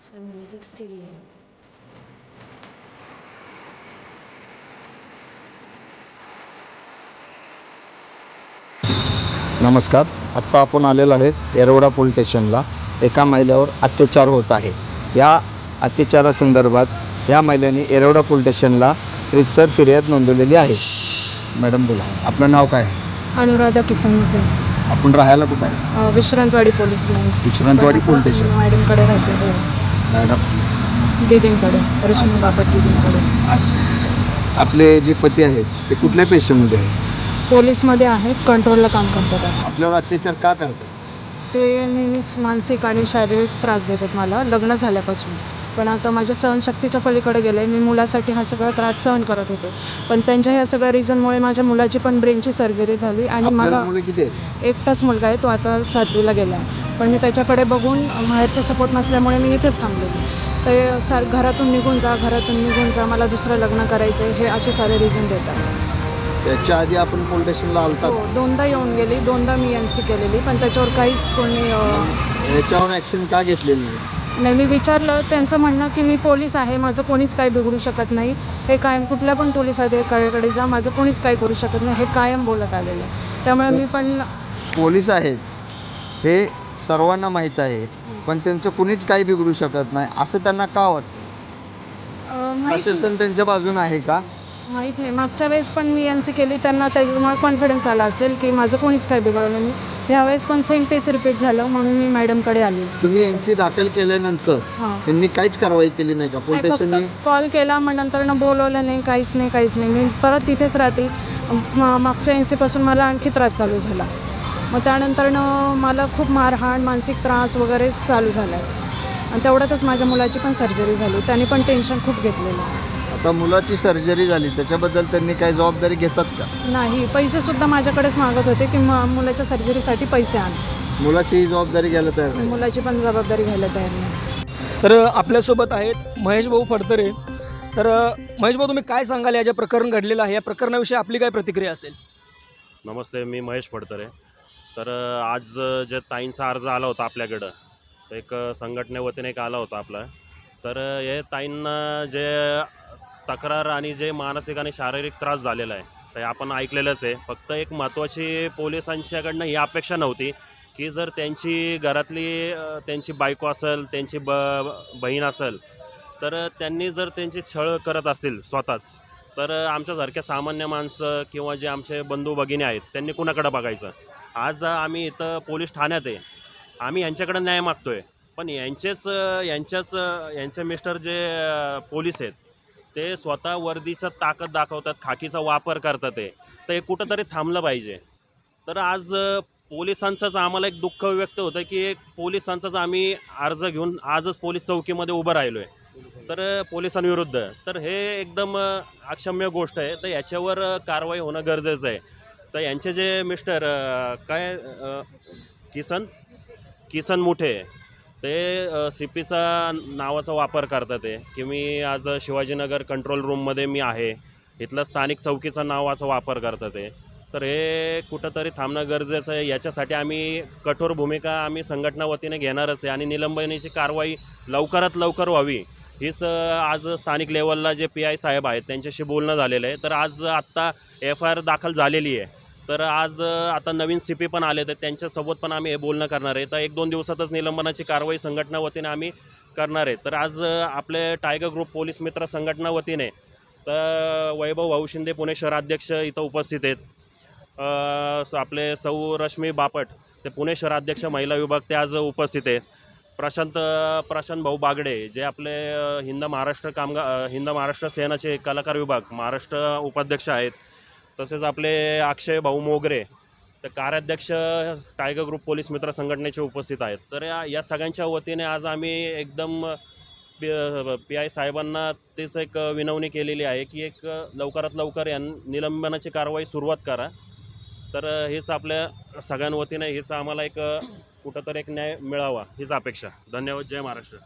So music studio. नमस्कार. आत्ता आपण आलेलो आहे येरवडा पोलीस स्टेशनला एका महिलेवर अत्याचार होत आहे. या अत्याचारासंदर्भात या महिलेने येरवडा पोलीस स्टेशनला रितसर फिर्याद नोंदवलेली आहे. मॅडम बोला. आपलं नाव काय? आहे? अनुराधा किसनमुखे आपण राहायला कुठं आहे? Vishrantwadi police Vishrantwadi police station मॅडमकडे राहते. दिदींकडे रश्मी बापट दिदींकडे आपले जे पती आहेत ते कुठल्या पेशंटमध्ये आहेत? पोलीसमध्ये आहेत कंट्रोलला काम करतात. आहे. आपल्यावर अत्याचार का करतात? ते नेहमीच मानसिक आणि शारीरिक त्रास देतात मला लग्न झाल्यापासून. पण आता माझ्या सहनशक्तीच्या पलीकडे गेले मी मुलासाठी हा सगळा त्रास सहन करत होते. पण त्यांच्या ह्या सगळ्या रिझनमुळे माझ्या मुलाची पण ब्रेनची सर्जरी झाली आणि आपल्याला मला मुलं किती आहेत? एकटाच मुलगा आहे तो आता सातवीला गेला आहे. पण मी त्याच्याकडे बघून बाहेरचा सपोर्ट नसल्यामुळे मी इथेच थांबले. ते सार घरातून निघून जा घरातून निघून जा मला दुसरं लग्न करायचं आहे हे असे सारे रिझन देतात. त्याच्या आधी आपण स्टेशनला आलता हो दोनदा येऊन गेली दोनदा मी एन सी केलेली पण त्याच्यावर काहीच कोणी अं, याच्यावर ऍक्शन का घेतलेली नाही? नाही मी विचारलं त्यांचं म्हणणं की मी पोलीस आहे माझं कोणीच काही बिघडू शकत नाही. हे कायम कुठल्या पण पोलीस अधिकाऱ्याकडे जा माझं कोणीच काही करू शकत नाही हे कायम बोलत आलेलं आहे. त्यामुळे मी पण पोलीस आहेत. हे सर्वांना माहीत आहे पण त्यांचं कुणीच काही बिघडू शकत नाही असं त्यांना का वाटतं? प्रशासन त्यांच्या बाजूने आहे का? माहीत नाही. मागच्या वेळेस पण मी एन सी केली त्यांना त्याच्यामुळे कॉन्फिडन्स आला असेल की माझं कोणीच काही बिघडलं नाही. ह्यावेळेस पण सेम तेच रिपीट झालं म्हणून मी मॅडमकडे आली. तुम्ही एन सी दाखल केल्यानंतर हां. त्यांनी काहीच कारवाई केली नाही का? पोलीस स्टेशनने कॉल केला मग नंतर न बोलवलं नाही काहीच नाही काहीच नाही. मी परत तिथेच राहते. म- मागच्या एन सीपासून मला आणखी त्रास चालू झाला. मग त्यानंतरनं मला खूप मारहाण मानसिक त्रास वगैरे चालू झाला आहे आणि तेवढ्यातच माझ्या मुलाची पण सर्जरी झाली. त्याने पण टेन्शन खूप घेतलेलं आता मुलाची सर्जरी झाली. त्याच्याबद्दल त्यांनी काही जबाबदारी घेतात का? नाही. पैसे सुद्धा माझ्याकडेच मागत होते की म- मुलाच्या सर्जरीसाठी पैसे आण. मुलाची ही जबाबदारी घ्यायला तयार नाही. मुलाची पण जबाबदारी घ्यायला तयार नाही. तर आपल्यासोबत आहेत महेश भाऊ फडतरे. तर महेश भाऊ तुम्ही काय सांगाल? या जे प्रकरण घडलेलं आहे या प्रकरणाविषयी आपली काय प्रतिक्रिया असेल? नमस्ते मी महेश फडतरे तर आज जे ताईंचा अर्ज आला होता आपल्याकडं तर एक संघटनेवतीने एक आला होता आपला. तर हे ताईंना जे तक्रार आणि जे मानसिक आणि शारीरिक त्रास झालेला आहे तर हे आपण ऐकलेलंच आहे. फक्त एक महत्त्वाची पोलिसांच्याकडनं ही अपेक्षा नव्हती की जर त्यांची घरातली त्यांची बायको असेल त्यांची ब बहीण असेल तर त्यांनी जर त्यांची छळ करत असतील स्वतःच तर आमच्यासारख्या सामान्य माणसं किंवा जे आमचे बंधू भगिनी आहेत त्यांनी कुणाकडं बघायचं? आज आम्ही इथं पोलीस ठाण्यात आहे. आम्ही यांच्याकडं न्याय मागतो आहे पण यांचेच यांच्याच यांचे मिस्टर जे पोलीस आहेत ते स्वतः वर्दीचं ताकद दाखवतात खाकीचा वापर करतात ते. तर हे कुठंतरी थांबलं पाहिजे. तर आज पोलिसांचंच आम्हाला एक दुःख व्यक्त होतं की एक पोलिसांचाच आम्ही अर्ज घेऊन आजच पोलीस चौकीमध्ये उभं राहिलो आहे तर पोलिसांविरुद्ध. तर हे एकदम अक्षम्य गोष्ट आहे. तर याच्यावर कारवाई होणं गरजेचं आहे. तर यांचे जे मिस्टर काय किसन? किसन मुठे. ते सी पीचा नावाचा वापर करतात ते की मी आज शिवाजीनगर कंट्रोल रूममध्ये मी आहे. इथलं स्थानिक चौकीचं नावाचा वापर करतात ते तर हे कुठंतरी थांबणं गरजेचं आहे. याच्यासाठी आम्ही कठोर भूमिका आम्ही संघटना वतीने घेणारच आहे. आणि निलंबनीची कारवाई लवकरात लवकर व्हावी. हीच आज स्थानिक लेवलला जे पी आय साहेब आहेत त्यांच्याशी बोलणं झालेलं आहे. तर आज आत्ता एफ आय आर दाखल झालेली आहे. तर आज आता नवीन सी पी पण आले तर त्यांच्यासोबत पण आम्ही हे बोलणं करणार आहे. तर एक दोन दिवसातच निलंबनाची कारवाई संघटना वतीने आम्ही करणार आहे. तर आज आपले टायगर ग्रुप पोलीस मित्र संघटना वतीने तर वैभव भाऊ शिंदे पुणे शहराध्यक्ष इथं उपस्थित आहेत. स- आपले सौ रश्मी बापट ते पुणे शहराध्यक्ष महिला विभाग ते आज उपस्थित आहेत. प्रशांत प्रशांत भाऊ बागडे जे आपले हिंद महाराष्ट्र कामगार हिंद महाराष्ट्र सेनाचे कलाकार विभाग महाराष्ट्र उपाध्यक्ष आहेत. तसेच आपले अक्षय भाऊ मोगरे तर कार्याध्यक्ष टायगर ग्रुप पोलीस मित्र संघटनेचे उपस्थित आहेत. तर या या सगळ्यांच्या वतीने आज आम्ही एकदम पी आय साहेबांना तेच एक विनवणी केलेली आहे की एक लवकरात लवकर यां निलंबनाची कारवाई सुरुवात करा. तर हेच आपल्या सगळ्यांवतीने हेच आम्हाला एक कुठंतरी एक न्याय मिळावा हीच अपेक्षा. धन्यवाद. जय महाराष्ट्र.